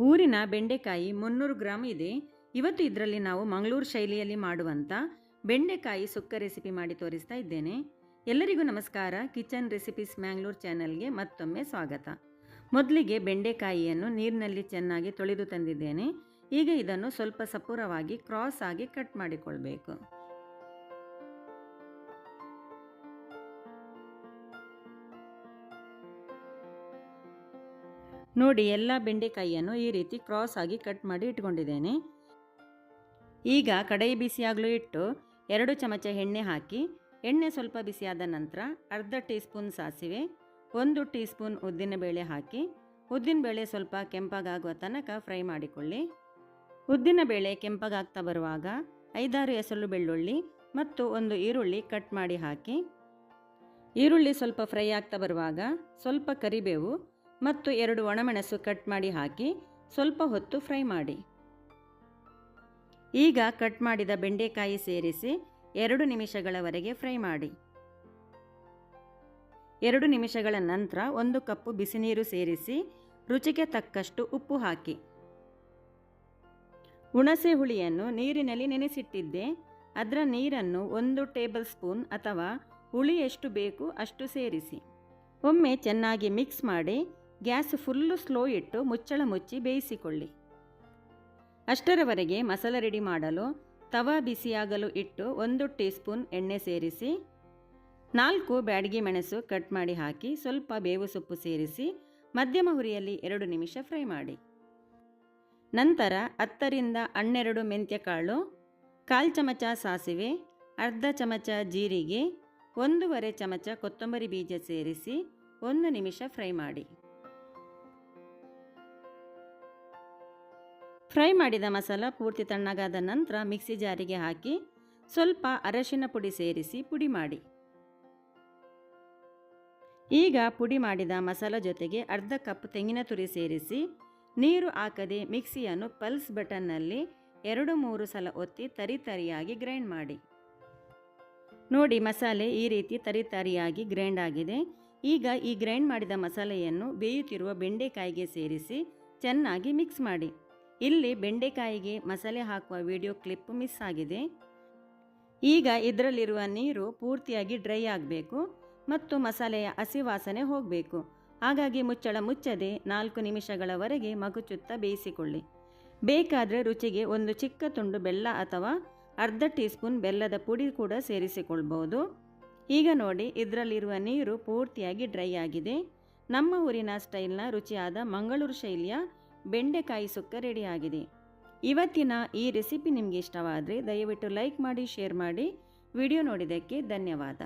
ಊರಿನ ಬೆಂಡೆಕಾಯಿ ಮುನ್ನೂರು ಗ್ರಾಮ್ ಇದೆ. ಇವತ್ತು ಇದರಲ್ಲಿ ನಾವು ಮಂಗಳೂರು ಶೈಲಿಯಲ್ಲಿ ಮಾಡುವಂಥ ಬೆಂಡೆಕಾಯಿ ಸುಕ್ಕ ರೆಸಿಪಿ ಮಾಡಿ ತೋರಿಸ್ತಾ ಇದ್ದೇನೆ. ಎಲ್ಲರಿಗೂ ನಮಸ್ಕಾರ. ಕಿಚನ್ ರೆಸಿಪೀಸ್ ಮ್ಯಾಂಗ್ಳೂರ್ ಚಾನಲ್ಗೆ ಮತ್ತೊಮ್ಮೆ ಸ್ವಾಗತ. ಮೊದಲಿಗೆ ಬೆಂಡೆಕಾಯಿಯನ್ನು ನೀರಿನಲ್ಲಿ ಚೆನ್ನಾಗಿ ತೊಳೆದು ತಂದಿದ್ದೇನೆ. ಈಗ ಇದನ್ನು ಸ್ವಲ್ಪ ಸಪೂರವಾಗಿ ಕ್ರಾಸ್ ಆಗಿ ಕಟ್ ಮಾಡಿಕೊಳ್ಬೇಕು. ನೋಡಿ ಎಲ್ಲ ಬೆಂಡೆಕಾಯಿಯನ್ನು ಈ ರೀತಿ ಕ್ರಾಸ್ ಆಗಿ ಕಟ್ ಮಾಡಿ ಇಟ್ಕೊಂಡಿದ್ದೇನೆ. ಈಗ ಕಡಾಯಿ ಬಿಸಿಯಾಗಲು ಇಟ್ಟು ಎರಡು ಚಮಚ ಎಣ್ಣೆ ಹಾಕಿ, ಎಣ್ಣೆ ಸ್ವಲ್ಪ ಬಿಸಿಯಾದ ನಂತರ ಅರ್ಧ ಟೀ ಸ್ಪೂನ್ ಸಾಸಿವೆ, ಒಂದು ಟೀ ಸ್ಪೂನ್ ಉದ್ದಿನಬೇಳೆ ಹಾಕಿ, ಉದ್ದಿನಬೇಳೆ ಸ್ವಲ್ಪ ಕೆಂಪಗಾಗುವ ತನಕ ಫ್ರೈ ಮಾಡಿಕೊಳ್ಳಿ. ಉದ್ದಿನಬೇಳೆ ಕೆಂಪಗಾಗ್ತಾ ಬರುವಾಗ ಐದಾರು ಎಸಳು ಬೆಳ್ಳುಳ್ಳಿ ಮತ್ತು ಒಂದು ಈರುಳ್ಳಿ ಕಟ್ ಮಾಡಿ ಹಾಕಿ. ಈರುಳ್ಳಿ ಸ್ವಲ್ಪ ಫ್ರೈ ಆಗ್ತಾ ಬರುವಾಗ ಸ್ವಲ್ಪ ಕರಿಬೇವು ಮತ್ತು ಎರಡು ಒಣಮೆಣಸು ಕಟ್ ಮಾಡಿ ಹಾಕಿ ಸ್ವಲ್ಪ ಹೊತ್ತು ಫ್ರೈ ಮಾಡಿ. ಈಗ ಕಟ್ ಮಾಡಿದ ಬೆಂಡೆಕಾಯಿ ಸೇರಿಸಿ ಎರಡು ನಿಮಿಷಗಳವರೆಗೆ ಫ್ರೈ ಮಾಡಿ. ಎರಡು ನಿಮಿಷಗಳ ನಂತರ ಒಂದು ಕಪ್ಪು ಬಿಸಿನೀರು ಸೇರಿಸಿ ರುಚಿಗೆ ತಕ್ಕಷ್ಟು ಉಪ್ಪು ಹಾಕಿ. ಹುಣಸೆ ಹುಳಿಯನ್ನು ನೀರಿನಲ್ಲಿ ನೆನೆಸಿಟ್ಟಿದ್ದೆ. ಅದರ ನೀರನ್ನು ಒಂದು ಟೇಬಲ್ ಸ್ಪೂನ್ ಅಥವಾ ಹುಳಿ ಎಷ್ಟು ಬೇಕು ಅಷ್ಟು ಸೇರಿಸಿ. ಒಮ್ಮೆ ಚೆನ್ನಾಗಿ ಮಿಕ್ಸ್ ಮಾಡಿ ಗ್ಯಾಸ್ ಫುಲ್ಲು ಸ್ಲೋ ಇಟ್ಟು ಮುಚ್ಚಳ ಮುಚ್ಚಿ ಬೇಯಿಸಿಕೊಳ್ಳಿ. ಅಷ್ಟರವರೆಗೆ ಮಸಾಲೆ ರೆಡಿ ಮಾಡಲು ತವಾ ಬಿಸಿಯಾಗಲು ಇಟ್ಟು ಒಂದು ಟೀ ಸ್ಪೂನ್ ಎಣ್ಣೆ ಸೇರಿಸಿ, ನಾಲ್ಕು ಬ್ಯಾಡಗಿ ಮೆಣಸು ಕಟ್ ಮಾಡಿ ಹಾಕಿ ಸ್ವಲ್ಪ ಬೇವು ಸೊಪ್ಪು ಸೇರಿಸಿ ಮಧ್ಯಮ ಹುರಿಯಲ್ಲಿ ಎರಡು ನಿಮಿಷ ಫ್ರೈ ಮಾಡಿ. ನಂತರ ಹತ್ತರಿಂದ ಹನ್ನೆರಡು ಮೆಂತ್ಯ ಕಾಳು, ಕಾಲು ಚಮಚ ಸಾಸಿವೆ, ಅರ್ಧ ಚಮಚ ಜೀರಿಗೆ, ಒಂದೂವರೆ ಚಮಚ ಕೊತ್ತಂಬರಿ ಬೀಜ ಸೇರಿಸಿ ಒಂದು ನಿಮಿಷ ಫ್ರೈ ಮಾಡಿ. ಫ್ರೈ ಮಾಡಿದ ಮಸಾಲ ಪೂರ್ತಿ ತಣ್ಣಗಾದ ನಂತರ ಮಿಕ್ಸಿ ಜಾರಿಗೆ ಹಾಕಿ ಸ್ವಲ್ಪ ಅರಶಿನ ಪುಡಿ ಸೇರಿಸಿ ಪುಡಿ ಮಾಡಿ. ಈಗ ಪುಡಿ ಮಾಡಿದ ಮಸಾಲ ಜೊತೆಗೆ ಅರ್ಧ ಕಪ್ ತೆಂಗಿನ ತುರಿ ಸೇರಿಸಿ ನೀರು ಹಾಕದೆ ಮಿಕ್ಸಿಯನ್ನು ಪಲ್ಸ್ ಬಟನ್ನಲ್ಲಿ ಎರಡು ಮೂರು ಸಲ ಒತ್ತಿ ತರಿ ತರಿಯಾಗಿ ಗ್ರೈಂಡ್ ಮಾಡಿ. ನೋಡಿ ಮಸಾಲೆ ಈ ರೀತಿ ತರಿ ತರಿಯಾಗಿ ಗ್ರೈಂಡ್ ಆಗಿದೆ. ಈಗ ಈ ಗ್ರೈಂಡ್ ಮಾಡಿದ ಮಸಾಲೆಯನ್ನು ಬೇಯುತ್ತಿರುವ ಬೆಂಡೆಕಾಯಿಗೆ ಸೇರಿಸಿ ಚೆನ್ನಾಗಿ ಮಿಕ್ಸ್ ಮಾಡಿ. ಇಲ್ಲಿ ಬೆಂಡೆಕಾಯಿಗೆ ಮಸಾಲೆ ಹಾಕುವ ವಿಡಿಯೋ ಕ್ಲಿಪ್ ಮಿಸ್ ಆಗಿದೆ. ಈಗ ಇದರಲ್ಲಿರುವ ನೀರು ಪೂರ್ತಿಯಾಗಿ ಡ್ರೈ ಆಗಬೇಕು ಮತ್ತು ಮಸಾಲೆಯ ಹಸಿ ವಾಸನೆ ಹೋಗಬೇಕು. ಹಾಗಾಗಿ ಮುಚ್ಚಳ ಮುಚ್ಚದೆ ನಾಲ್ಕು ನಿಮಿಷಗಳವರೆಗೆ ಮಗುಚುತ್ತಾ ಬೇಯಿಸಿಕೊಳ್ಳಿ. ಬೇಕಾದರೆ ರುಚಿಗೆ ಒಂದು ಚಿಕ್ಕ ತುಂಡು ಬೆಲ್ಲ ಅಥವಾ ಅರ್ಧ ಟೀ ಸ್ಪೂನ್ ಬೆಲ್ಲದ ಪುಡಿ ಕೂಡ ಸೇರಿಸಿಕೊಳ್ಬೋದು. ಈಗ ನೋಡಿ ಇದರಲ್ಲಿರುವ ನೀರು ಪೂರ್ತಿಯಾಗಿ ಡ್ರೈ ಆಗಿದೆ. ನಮ್ಮ ಊರಿನ ಸ್ಟೈಲ್ನ ರುಚಿಯಾದ ಮಂಗಳೂರು ಶೈಲಿಯ ಬೆಂಡೆಕಾಯಿ ಸುಕ್ಕ ರೆಡಿಯಾಗಿದೆ. ಇವತ್ತಿನ ಈ ರೆಸಿಪಿ ನಿಮಗೆ ಇಷ್ಟವಾದರೆ ದಯವಿಟ್ಟು ಲೈಕ್ ಮಾಡಿ, ಶೇರ್ ಮಾಡಿ. ವಿಡಿಯೋ ನೋಡಿದ್ದಕ್ಕೆ ಧನ್ಯವಾದ.